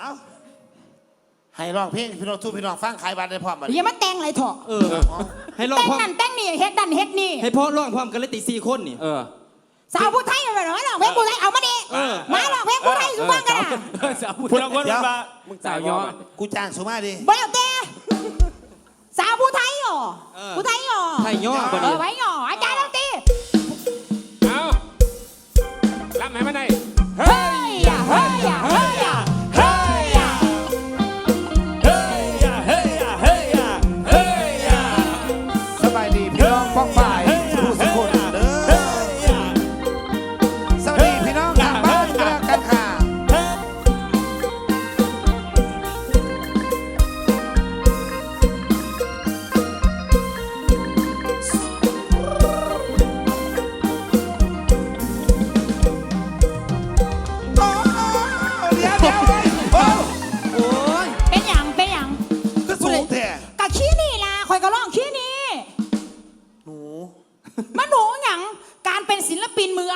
เอ้าให้ร้องเพลงพี่น้องสู้พี่น้องฟังขายบัตรได้พร้อมบัดอย่ามาแต่งอะไรเถอะเออ ให้ร้องแต่งพร้อมนั่นแต่งนี่เฮ็ดนั่นเฮ็ดนี่ให้พ่อร้องพร้อมกันเลยตีสี่คนนี่ เออ สาวผู้ไทยมาหน่อยหรอเพลงผู้ไทยเอามาดิเออ มาหรอกเพลงผู้ไทยสุฟังกันนะเออสาวพูดแล้วคนเดี๋ยวมามึงสาวย้อนกูจ้างสุมาดิบ่แล้วแต่สาวผู้ไทยเหรอเออผู้ไทยเหรอไทยย่อบ่เอดีอไว้เหรอ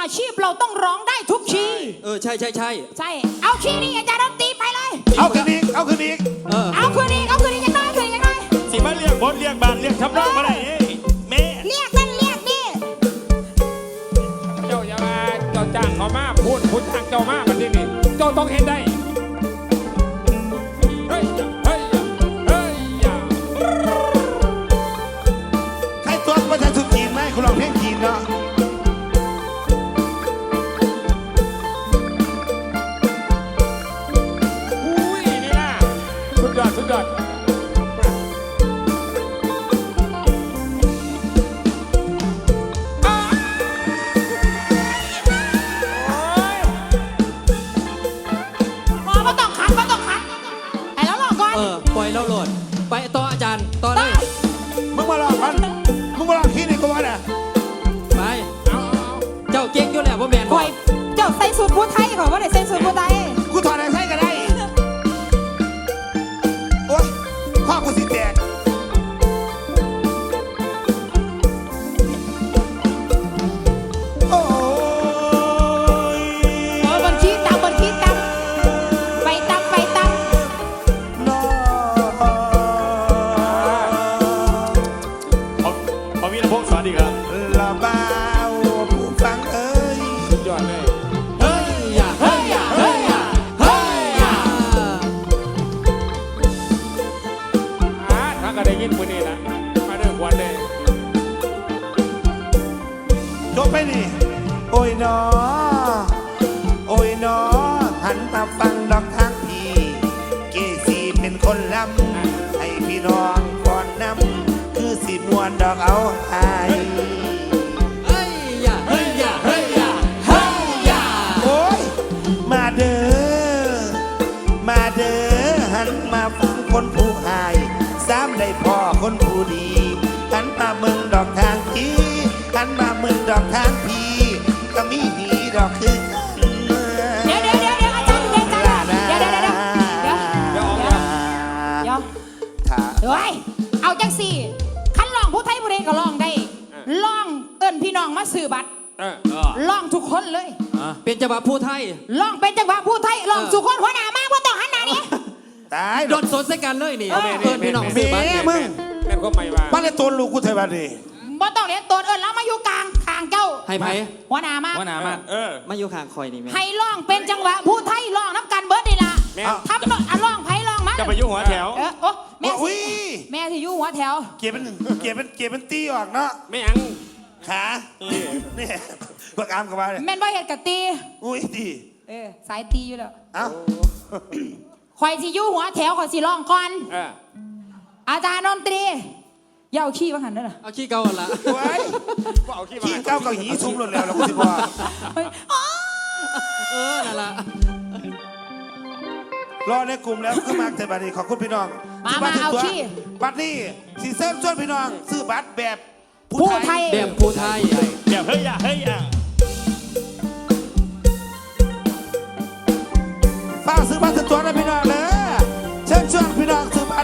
ออาชีพเราต้องร้องได้ทุกคีย์เออใช่ใช่ใช่ใช่ เอาคีย์นี่อาจารย์ดนตรีไปเลย เอาคืนอีกเอาคืนอีกเออเอาคืนนี้เอาคืนนี้ยังน้อยคืนนี้ยังน้อยสิมาเรียกบดเรียกบานเรียกทำนองมาได้เอ้ยแม่เรียกนั่นเรียกนี่เจ้าอย่ามาเจ้าจ้างเขามาพูดพูดทางเจ้ามามันที่นี่เจ้าต้องเห็นได้ อดสุดยอดหมอมาต้องคัดมาต้องคัดไอ้แล้วรอก่อน เออ ปล่อยเราโหลด ไปต่ออาจารย์ ต่อเลยมึงมาลองมัน มึงมาลองที่นี่กูว่าน่ะไปเอาเอาเอาเจ้าเก่งอยู่แล้วว่าแมนคอยเจ้าใส่สูตรผู้ไทยเขาว่าได้ใส่สูตรผู้ไท ก็ได้ยินมือนี่ละมาเรื่องวันเลยจบไปนี่ โอ้ยน้อโอ้ยน้อหันมาฟังดอกทางพี่เกสีเป็นคนลำให้พี่น้องก่อนนำคือสิมวนดอกเอาให้เจังสี่คันร้องผู้ไทยผู้ใดก็ร้องได้ร้องเอิ้นพี่น้องมาซื้อบัตรเออร้องทุกคนเลยเป็นจังหวะผู้ไทยร้องเป็นจังหวะผู้ไทยร้องเออสุคนหัวหน้ามากว่าต้องหันหน้านี้ ตายโดนสนใส่กันเลยนี่เอิญพี่น้องเมีซื้อบัตรยมึงแม่นก็ไม่ว่าบ้านเลยตัวลูกกูเทวันนี่บ่ต้องเรียนตัวเอิ้นแล้วมาอยู่กลางทางเจ้าให้ไผหัวหน้ามาว่าหนามาเออ มาอยู่ข้างคอยนี่แม่ให้ร้องเป็นจังหวะผู้ไทยร้องน้ำกันเบิร์ดนี่ล่ะแม่ทำเนาะอะร้องไผร้องมา จะไปยุ่งหัวแถว เออโอ้แม่อุ้สิยแม่ที่อยู่หัวแถว เกียร์เป็นเกียร์เป็นเกียร์เป็นตีออกเนาะไม่อัง ขานี่นี่ประกามกับมาเลยแม่นบ่เฮ็ดกะตี อุ้ยดีเออสายตีอยู่แล้วเอ้าข่อยสิอยู่หัวแถวข่อยสิร้องก่อน เอออาจารย์ดนตรีอย่าเอาขี้ว่าหันเด้อล่ะเอาขี้เก่าหั่นละไว้ก็เอาขี้มาขี้เก้ากับหีทุ่มหมดแล้วเราก็สิบอกเฮ้ยอ๋อเออนั่นละ รอในกลุ่มแล้วคือมากแต่บัดนี้ขอบคุณพี่น้องมาซื้มาบัตรเอาตัวขี้ บัตรนี่สีเซิร์ฟชวนพี่น้อง ซื้อบัตรแบบผู้ไทย แบบผู้ไทยอย่าเฮ้ยอย่าเฮ้ยอย่าฝากซื้อบัตรตัวนะพี่น้องเลยเชิญชวนพี่น้องซื้อบัตร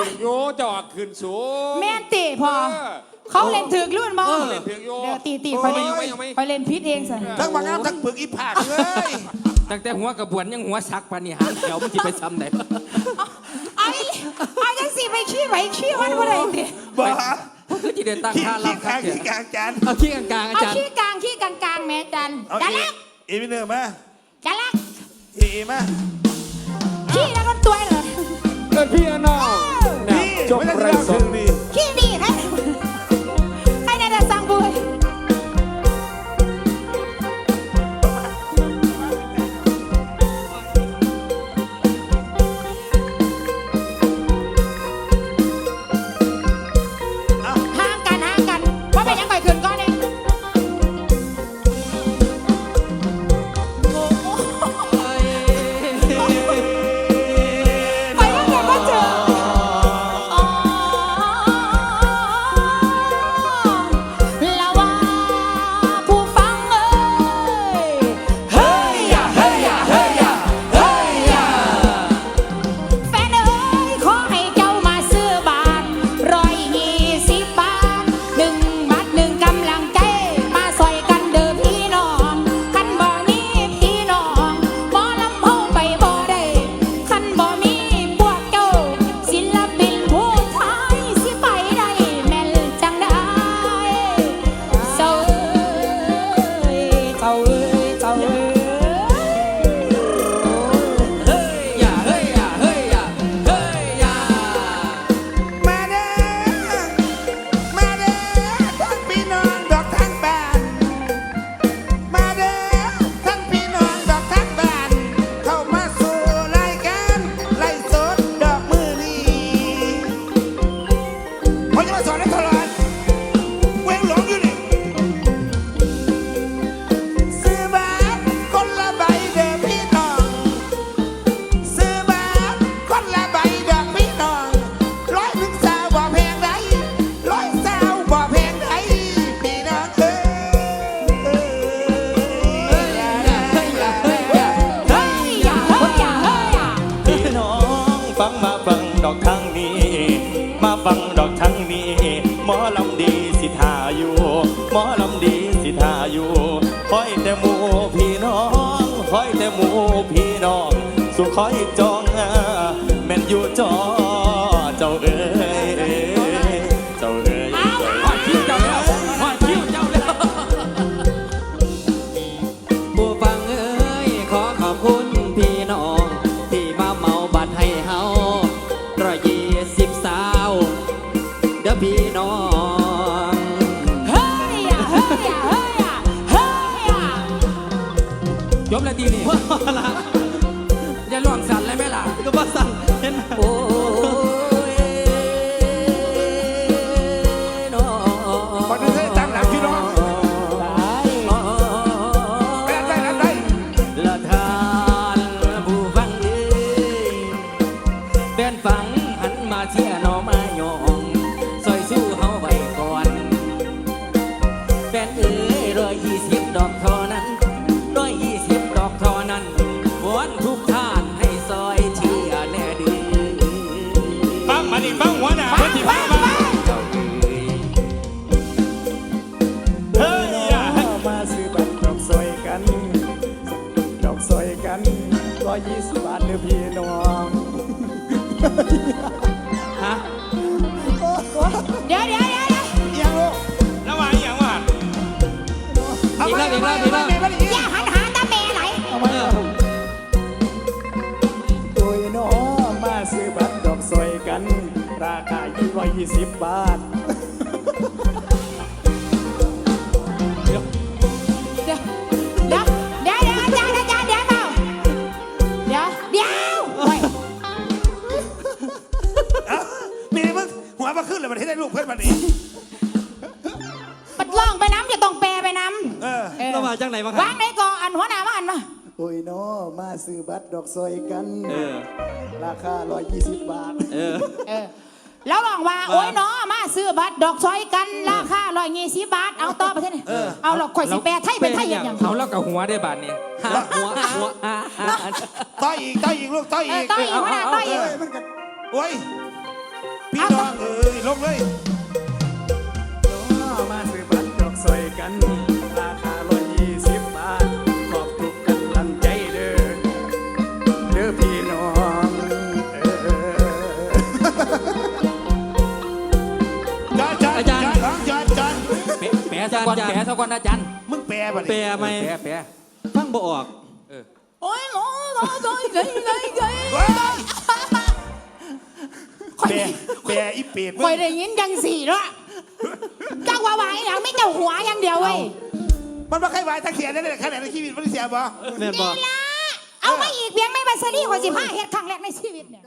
ถือโยจอดขึ้นสูงแม่นติพอเออเขาเล่นถึกลื่นบ่เออเล่นถึกอยู่เดี๋ยวตีตีคอยเล่นเอาไหมเอาไหม คอยเล่นพิษเองสิทั้งบางงามทั้งปึกอีผากเลยตั้งแต่หัวกระบวนยังหัวซักปานนี่หางแถวมันสิไปซ้ำไหนเอาอีเอาจังสิไปขี้ไว้ขี้มันบ่ได้ติบ้าคือสิได้ตั้งขี้ท่าขี้รับครัข้าบงขี้กลางจานเอาขี้กลางๆอาเอาจารย์ขี้กลางขี้กลางกลางแม่จันเอาจันเอลักเอวินเนอร์มาจันลักเอเอมาขี้แล้วก็ตัวเหรอ เกิดพี่น้องนะนี่จบไม่ได้ไรเรื่องสถึดงนี่ คอยแต่หมูพี่น้องคอยแต่หมูพี่น้อง สุคอยจองอ่าแม่นอยู่จอเจ้าเอ๋ย นี่ ร้อยยี่สิบบาทเดี๋ยวเดี๋ยวเดี๋ยวเดี๋ยวอาจารย์อาจารย์เดี๋ยวเปล่าเดี๋ยวเดี๋ยวโอ้ยเอามีมึงหัวมาขึ้นเลยมันให้ได้ลูกเพื่อนมันนี่ปัดล่องไปน้ำจะต้องแปรไปน้ำเออเออเรามาจากไหนมาครัวางในกออันหัวหน้ามาอันมาโอ้ยน้อมาซื้อบัตรดอกซอยกัน เออ ราคาร้อยยี่สิบบาท เออ เออ แล้วบอกว่า โอ้ยเนาะมาซื้อบัตรดอกซอยกันราคาร้อยยี่สิบบาท เอาต่อไปเท่านี้เอาหรอกข่อยสิแปรไทยเป็นไทยอย่างอย่างเขาเล่ากับหัวได้บาทเนี่ยหัวหัวต่ออีกต่ออีกลูกต่อเออีอกต่ออีกหัวหน้าต่ออีกเอ้ยมันก็โอ้ยพี่น้องเอ้ยลงเลย สักวันแปะสักวันอาจารย์ มึงแปลบ่แปดิะไหม แปะแปะฟังบ่ออก โอ้ยโอ้ยโอ้ยโอ้ยเกยเกยเกยเว้ยแปลแปลอีเป็ดมึคอยงได้ยินจังสี่เนาะจังว่าไหวหลังไม่เจ้าหัวอย่างเดียวเว้ยมันมาใครวายตะเขียนได้เลยขนาดในชีวิตมันเสียบ่แม่นบ่ นี่ละเอามาอีกเพียงไม่บัสรีกว่าสิบห้าเฮ็ดครั้งแรกในชีวิตเนี่ย